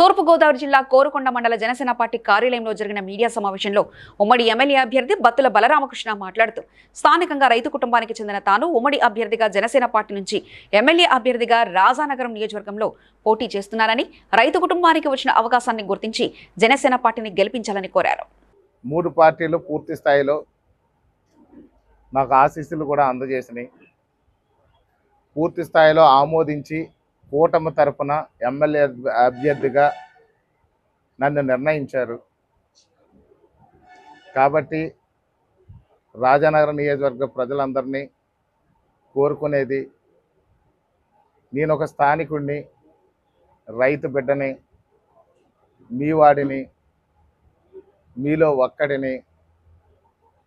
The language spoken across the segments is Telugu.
తూర్పుగోదావరి జిల్లా కోరుకొండ మండల జనసేన పార్టీ కార్యాలయంలో జరిగిన మీడియా సమావేశంలో ఉమ్మడి ఎమ్మెల్యే అభ్యర్థి బత్తుల బలరామకృష్ణ మాట్లాడుతూ స్థానికంగా రైతు కుటుంబానికి చెందిన తాను ఉమ్మడి అభ్యర్థిగా జనసేన పార్టీ నుంచి ఎమ్మెల్యే అభ్యర్థిగా రాజానగరం నియోజకవర్గంలో పోటీ చేస్తున్నానని రైతు కుటుంబానికి వచ్చిన అవకాశాన్ని గుర్తించి జనసేన పార్టీని గెలిపించాలని కోరారు. మూడు పార్టీలు పూర్తి స్థాయిలో నాకు ఆశీస్సులు కూడా అందజేసినాయి. పూర్తి స్థాయిలో ఆమోదించి కూటమి తరపున ఎమ్మెల్యే అభ్యర్థిగా నన్ను నిర్ణయించారు. కాబట్టి రాజానగర నియోజకవర్గ ప్రజలందరినీ కోరుకునేది నేను ఒక స్థానికుడిని రైతు బిడ్డని మీ వాడిని మీలో ఒక్కడిని.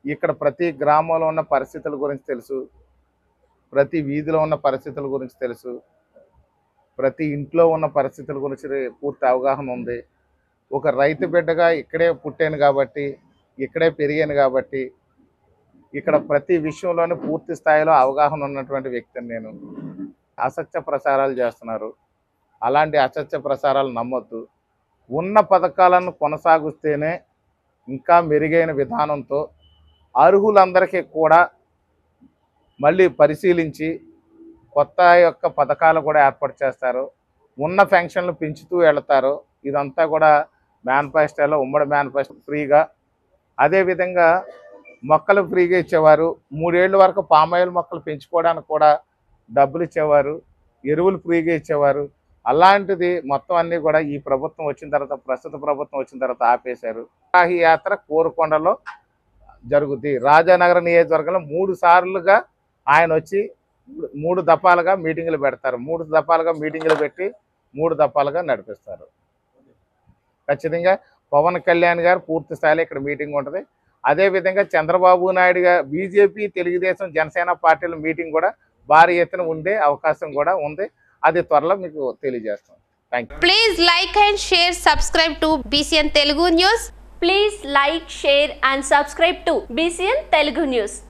ఇక్కడ ప్రతి గ్రామంలో ఉన్న పరిస్థితుల గురించి తెలుసు ప్రతి వీధిలో ఉన్న పరిస్థితుల గురించి తెలుసు. ప్రతి ఇంట్లో ఉన్న పరిస్థితుల గురించి పూర్తి అవగాహన ఉంది. ఒక రైతు బిడ్డగా ఇక్కడే పుట్టాను కాబట్టి ఇక్కడే పెరిగాను కాబట్టి ఇక్కడ ప్రతి విషయంలోనూ పూర్తి స్థాయిలో అవగాహన ఉన్నటువంటి వ్యక్తిని నేను. అసత్య ప్రచారాలు చేస్తున్నారు. అలాంటి అసత్య ప్రసారాలు నమ్మొద్దు. ఉన్న పథకాలను కొనసాగిస్తేనే ఇంకా మెరుగైన విధానంతో అర్హులందరికీ కూడా మళ్ళీ పరిశీలించి కొత్త యొక్క పథకాలు కూడా ఏర్పాటు చేస్తారు. ఉన్న పెన్షన్లు పెంచుతూ వెళతారు. ఇదంతా కూడా మేనిఫెస్టోలో ఉమ్మడి మేనిఫెస్టో ఫ్రీగా. అదేవిధంగా మొక్కలు ఫ్రీగా ఇచ్చేవారు. మూడేళ్ళ వరకు పామాయిల్ మొక్కలు పెంచుకోవడానికి కూడా డబ్బులు ఇచ్చేవారు. ఎరువులు ఫ్రీగా ఇచ్చేవారు. అలాంటిది మొత్తం అన్నీ కూడా ఈ ప్రభుత్వం వచ్చిన తర్వాత ప్రస్తుత ప్రభుత్వం వచ్చిన తర్వాత ఆపేశారు. ఈ యాత్ర కోరుకొండలో జరుగుద్ది. రాజానగర నియోజకవర్గంలో మూడు సార్లుగా ఆయన వచ్చి మూడు దఫాలుగా మీటింగులు పెడతారు. మూడు దఫాలుగా మీటింగులు పెట్టి మూడు దఫాలుగా నడిపిస్తారు. ఖచ్చితంగా పవన్ కళ్యాణ్ గారు పూర్తి స్థాయిలో ఇక్కడ మీటింగ్ ఉంటుంది. అదేవిధంగా చంద్రబాబు నాయుడు గారు బీజేపీ తెలుగుదేశం జనసేన పార్టీల మీటింగ్ కూడా భారీ ఎత్తున ఉండే అవకాశం కూడా ఉంది. అది త్వరలో మీకు తెలియజేస్తాం. Thank you and share subscribe to BCN Telugu news please like share and subscribe to BCN Telugu news